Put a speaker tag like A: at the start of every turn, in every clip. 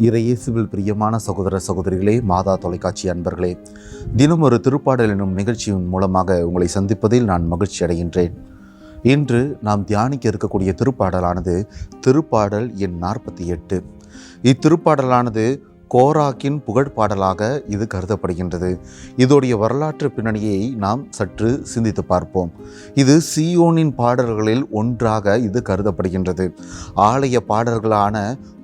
A: இறையேசுவில் பிரியமான சகோதர சகோதரிகளே மாதா தொலைக்காட்சி அன்பர்களே தினம் ஒரு திருப்பாடல் எனும் நிகழ்ச்சியின் மூலமாக உங்களை சந்திப்பதில் நான் மகிழ்ச்சி அடைகின்றேன். இன்று நாம் தியானிக்க இருக்கக்கூடிய திருப்பாடலானது திருப்பாடல் எண் நாற்பத்தி எட்டு. இத்திருப்பாடலானது கோராக்கின் புகழ்பாடலாக இது கருதப்படுகின்றது. இதோடைய வரலாற்று பின்னணியை நாம் சற்று சிந்தித்து பார்ப்போம். இது சியோனின் பாடல்களில் ஒன்றாக இது கருதப்படுகின்றது. ஆலய பாடல்களான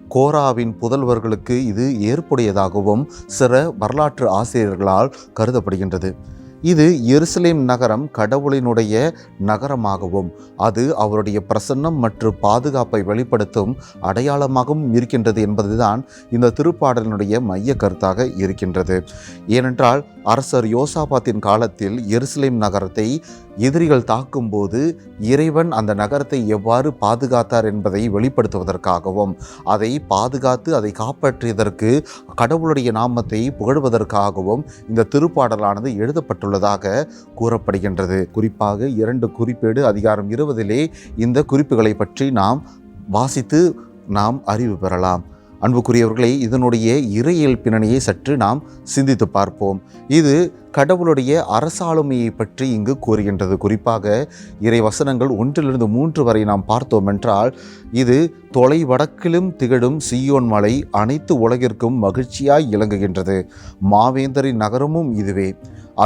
A: கோராவின் புதல்வர்களுக்கு இது ஏற்புடையதாகவும் சில வரலாற்று ஆசிரியர்களால் கருதப்படுகின்றது. இது எருசலேம் நகரம் கடவுளினுடைய நகரமாகவும் அது அவருடைய பிரசன்னம் மற்றும் பாதுகாப்பை வெளிப்படுத்தும் அடையாளமாகவும் இருக்கின்றது என்பதுதான் இந்த திருப்பாடலினுடைய மைய கருத்தாக இருக்கின்றது. ஏனென்றால் அரசர் யோசாபாத்தின் காலத்தில் எருசலேம் நகரத்தை எதிரிகள் தாக்கும்போது இறைவன் அந்த நகரத்தை எவ்வாறு பாதுகாத்தார் என்பதை வெளிப்படுத்துவதற்காகவும் அதை பாதுகாத்து அதை காப்பாற்றியதற்கு கடவுளுடைய நாமத்தை புகழ்வதற்காகவும் இந்த திருப்பாடலானது எழுதப்பட்டுள்ளதாக கூறப்படுகின்றது. குறிப்பாக இரண்டு குறிப்பேடு அதிகாரம் இருபதிலே இந்த குறிப்புகளை பற்றி நாம் வாசித்து நாம் அறிவு பெறலாம். அன்புக்குரியவர்களை இதனுடைய இறையியல் பின்னணியை சற்று நாம் சிந்தித்து பார்ப்போம். இது கடவுளுடைய அரசாளுமையை பற்றி இங்கு கூறுகின்றது. குறிப்பாக இறை வசனங்கள் ஒன்றிலிருந்து மூன்று வரை நாம் பார்த்தோம் என்றால் இது தொலை வடக்கிலும் திகழும் சியோன் மலை அனைத்து உலகிற்கும் மகிழ்ச்சியாய் இலங்குகின்றது மாவேந்தரின் நகரமும் இதுவே.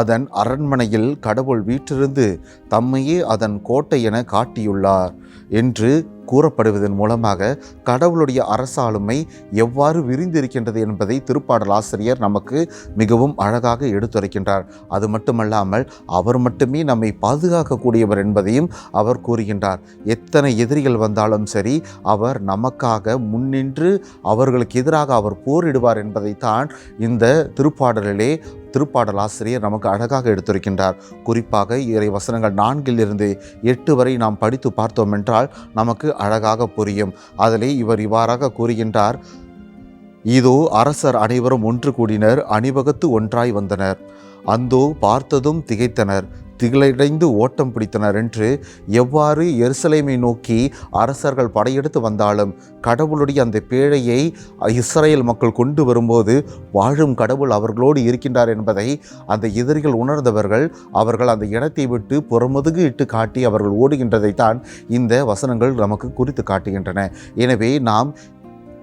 A: அதன் அரண்மனையில் கடவுள் வீட்டிலிருந்து தம்மையே அதன் கோட்டை என காட்டியுள்ளார் என்று கூறப்படுவதன் மூலமாக கடவுளுடைய அரசாளுமை எவ்வாறு விரிந்திருக்கின்றது என்பதை திருப்பாடல் ஆசிரியர் நமக்கு மிகவும் அழகாக எடுத்துரைக்கின்றார். அது மட்டுமல்லாமல் அவர் மட்டுமே நம்மை பாதுகாக்கக்கூடியவர் என்பதையும் அவர் கூறுகின்றார். எத்தனை எதிரிகள் வந்தாலும் சரி அவர் நமக்காக முன்னின்று அவர்களுக்கு எதிராக அவர் போரிடுவார் என்பதைத்தான் இந்த திருப்பாடலிலே திருப்பாடல் ஆசிரியர் நமக்கு அழகாக எடுத்துரைக்கின்றார். குறிப்பாக இறை வசனங்கள் நான்கில் இருந்து எட்டு வரை நாம் படித்து பார்த்தோம் என்றால் நமக்கு அழகாக புரியும். அதிலே இவர் இவ்வாறாக கூறுகின்றார் இதோ அரசர் அனைவரும் ஒன்று கூடினர் அணிவகுத்து ஒன்றாய் வந்தனர். அந்தோ பார்த்ததும் திகைத்தனர். திகிலடைந்து ஓட்டம் பிடித்தனர் என்று எவ்வாறு எருசலேமை நோக்கி அரசர்கள் படையெடுத்து வந்தாலும் கடவுளுடைய அந்த பேழையை இஸ்ரேல் மக்கள் கொண்டு வரும்போது வாழும் கடவுள் அவர்களோடு இருக்கின்றார் என்பதை அந்த எதிரிகள் உணர்ந்தவர்கள் அவர்கள் அந்த இடத்தை விட்டு புறமுதுகு இட்டு காட்டி அவர்கள் ஓடுகின்றதைத்தான் இந்த வசனங்கள் நமக்கு குறித்து காட்டுகின்றன. எனவே நாம்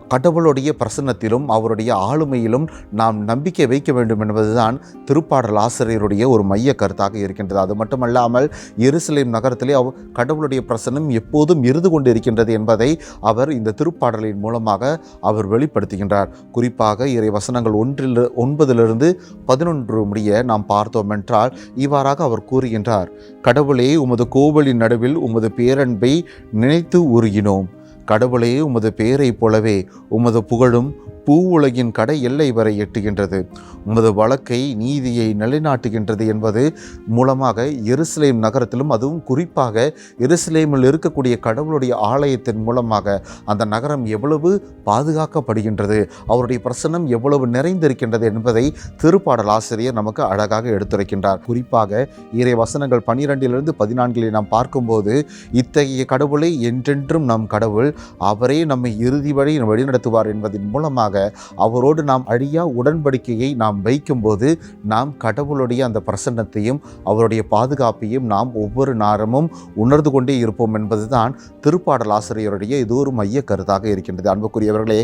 A: கடவுளுடைய பிரசன்னத்திலும் அவருடைய ஆளுமையிலும் நாம் நம்பிக்கை வைக்க வேண்டும் என்பதுதான் திருப்பாடல் ஆசிரியருடைய ஒரு மைய கருத்தாக இருக்கின்றது. அது மட்டுமல்லாமல் எருசலேம் நகரத்திலே அவ் கடவுளுடைய பிரசன்னம் எப்போதும் இருந்து கொண்டு இருக்கின்றது என்பதை அவர் இந்த திருப்பாடலின் மூலமாக அவர் வெளிப்படுத்துகின்றார். குறிப்பாக இறை வசனங்கள் ஒன்றில் ஒன்பதிலிருந்து பதினொன்று முடிய நாம் பார்த்தோம் என்றால் இவ்வாறாக அவர் கூறுகின்றார். கடவுளே உமது கோவிலின் நடுவில் உமது பேரன்பை நினைத்து உருகினோம். கடவுளே உமது பெயரைப் போலவே உமது புகழும் பூ உலகின் கடை எல்லை வரை எட்டுகின்றது. உமது வழக்கை நீதியை நிலைநாட்டுகின்றது என்பது மூலமாக எருசலேம் நகரத்திலும் அதுவும் குறிப்பாக எருசலேமில் இருக்கக்கூடிய கடவுளுடைய ஆலயத்தின் மூலமாக அந்த நகரம் எவ்வளவு பாதுகாக்கப்படுகின்றது அவருடைய பிரசன்னம் எவ்வளவு நிறைந்திருக்கின்றது என்பதை திருப்பாடல் ஆசிரியர் நமக்கு அழகாக எடுத்துரைக்கின்றார். குறிப்பாக இறை வசனங்கள் பனிரெண்டிலிருந்து பதினான்கிலே நாம் பார்க்கும்போது இத்தகைய கடவுளை என்றென்றும் நம் கடவுள் அவரே நம்மை இறுதி வழி வழிநடத்துவார் என்பதன் மூலமாக அவரோடு நாம் அழியா உடன்படிக்கையை நாம் வைக்கும்போது நாம் கடவுளுடைய அந்த பிரசன்னத்தையும் அவருடைய பாதுகாப்பையும் நாம் ஒவ்வொரு நேரமும் உணர்ந்து கொண்டே இருப்போம் என்பதுதான் திருப்பாடல் ஆசிரியருடைய இது ஒரு மைய கருத்தாக இருக்கின்றது. அன்புக்குரியவர்களே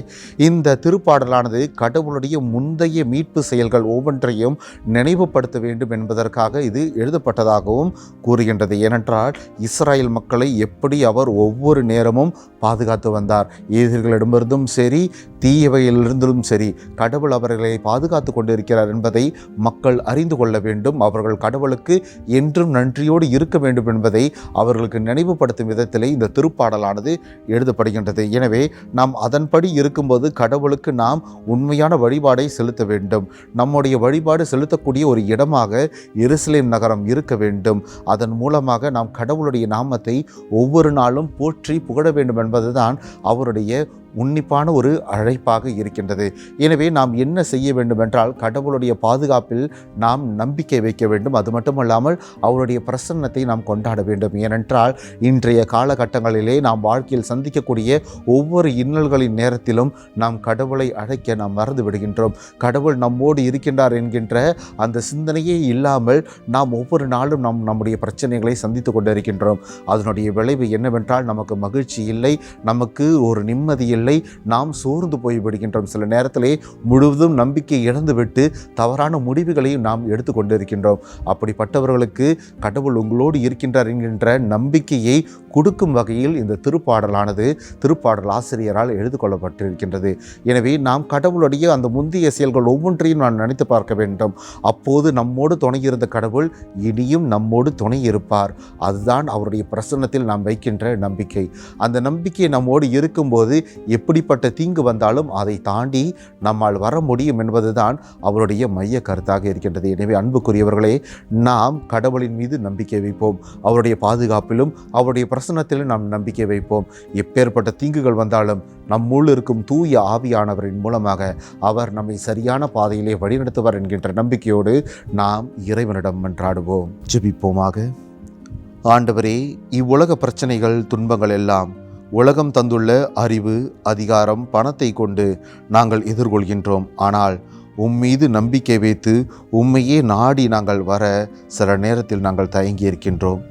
A: இந்த திருப்பாடலானது கடவுளுடைய முந்தைய மீட்பு செயல்கள் ஒவ்வொன்றையும் நினைவுபடுத்த வேண்டும் என்பதற்காக இது எழுதப்பட்டதாகவும் கூறுகின்றது. ஏனென்றால் இஸ்ரேல் மக்களை எப்படி அவர் ஒவ்வொரு நேரமும் பாதுகாத்து வந்தார். எதிரிகளிடமிருந்தும் சரி தீயவையிலிருந்தும் சரி கடவுள் அவர்களை பாதுகாத்து கொண்டிருக்கிறார் என்பதை மக்கள் அறிந்து கொள்ள வேண்டும். அவர்கள் கடவுளுக்கு என்றும் நன்றியோடு இருக்க வேண்டும் என்பதை அவர்களுக்கு நினைவுபடுத்தும் விதத்திலே இந்த திருப்பாடலானது எழுதப்படுகின்றது. எனவே நாம் அதன்படி இருக்கும்போது கடவுளுக்கு நாம் உண்மையான வழிபாடை செலுத்த வேண்டும். நம்முடைய வழிபாடு செலுத்தக்கூடிய ஒரு இடமாக எருசலேம் நகரம் இருக்க வேண்டும். அதன் மூலமாக நாம் கடவுளுடைய நாமத்தை ஒவ்வொரு நாளும் போற்றி புகழ வேண்டும் என்பதுதான் அவருடைய உன்னிப்பான ஒரு அழைப்பாக இருக்கின்றது. எனவே நாம் என்ன செய்ய வேண்டும் என்றால் கடவுளுடைய பாதுகாப்பில் நாம் நம்பிக்கை வைக்க வேண்டும். அது மட்டுமல்லாமல் அவருடைய பிரசன்னத்தை நாம் கொண்டாட வேண்டும். ஏனென்றால் இன்றைய காலகட்டங்களிலே நாம் வாழ்க்கையில் சந்திக்கக்கூடிய ஒவ்வொரு இன்னல்களின் நேரத்திலும் நாம் கடவுளை அழைக்க நாம் மறந்து விடுகின்றோம். கடவுள் நம்மோடு இருக்கின்றார் என்கின்ற அந்த சிந்தனையே இல்லாமல் நாம் ஒவ்வொரு நாளும் நாம் நம்முடைய பிரச்சனைகளை சந்தித்து கொண்டிருக்கின்றோம். அதனுடைய விளைவு என்னவென்றால் நமக்கு மகிழ்ச்சி இல்லை. நமக்கு ஒரு நிம்மதி இல்லை. நாம் சோர்ந்து போய்விடுகின்றோம் சில நேரத்திலே முழுவதும் நம்பிக்கை இழந்துவிட்டு தவறான முடிவுகளையும் நாம் எடுத்துக்கொண்டிருக்கின்றோம் அப்படிப்பட்டவர்களுக்கு கடவுள் உங்களோடு இருக்கின்றார் என்கின்ற நம்பிக்கையை கொடுக்கும் வகையில் இந்த திருப்பாடலானது திருப்பாடல் ஆசிரியரால் எழுது கொள்ளப்பட்டிருக்கின்றது. எனவே நாம் கடவுளுடைய அந்த முந்தைய செயல்கள் ஒவ்வொன்றையும் நான் நினைத்து பார்க்க வேண்டும். அப்போது நம்மோடு துணையிருந்த கடவுள் இனியும் நம்மோடு துணை இருப்பார் அதுதான் அவருடைய பிரசன்னத்தில் நாம் வைக்கின்ற நம்பிக்கை. அந்த நம்பிக்கை நம்மோடு இருக்கும்போது எப்படிப்பட்ட தீங்கு வந்தாலும் அதை தாண்டி நம்மால் வர முடியும் என்பதுதான் அவருடைய மைய கருத்தாக இருக்கின்றது. எனவே அன்புக்குரியவர்களே நாம் கடவுளின் மீது நம்பிக்கை வைப்போம். அவருடைய பாதுகாப்பிலும் அவருடைய பிரசனத்திலும் நாம் நம்பிக்கை வைப்போம். எப்பேற்பட்ட தீங்குகள் வந்தாலும் நம்முள் இருக்கும் தூய ஆவியானவரின் மூலமாக அவர் நம்மை சரியான பாதையிலே வழிநடத்துவார் என்கின்ற நம்பிக்கையோடு நாம் இறைவனிடம் மன்றாடுவோம். ஜெபிப்போமாக. ஆண்டவரே இவ்வுலக பிரச்சனைகள் துன்பங்கள் எல்லாம் உலகம் தந்துள்ள அறிவு அதிகாரம் பணத்தை கொண்டு நாங்கள் எதிர்கொள்கின்றோம். ஆனால் உம்மீது நம்பிக்கை வைத்து உம்மையே நாடி நாங்கள் வர சில நேரத்தில் நாங்கள் தயங்கி இருக்கின்றோம்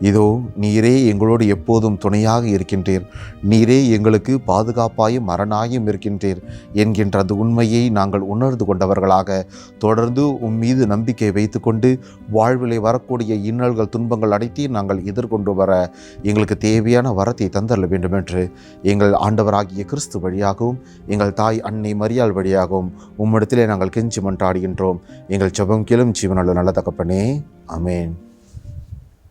A: இதோ நீரே எங்களோடு எப்போதும் துணையாக இருக்கின்றீர். நீரே எங்களுக்கு பாதுகாப்பாயும் மரணாயும் இருக்கின்றீர் என்கின்ற அந்த உண்மையை நாங்கள் உணர்ந்து கொண்டவர்களாக தொடர்ந்து உம்மீது நம்பிக்கை வைத்துக்கொண்டு வாழ்விலை வரக்கூடிய இன்னல்கள் துன்பங்கள் அனைத்தையும் நாங்கள் எதிர்கொண்டு வர எங்களுக்கு தேவையான வரத்தை தந்தள்ள வேண்டும் என்று எங்கள் ஆண்டவராகிய கிறிஸ்து வழியாகவும் எங்கள் தாய் அன்னை மரியாள் வழியாகவும் உம்மிடத்திலே நாங்கள் கெஞ்சி மன்றாடுகின்றோம் எங்கள் செபம் கிளம் ஜீவனுள்ள நல்ல தகப்பனே. அமேன்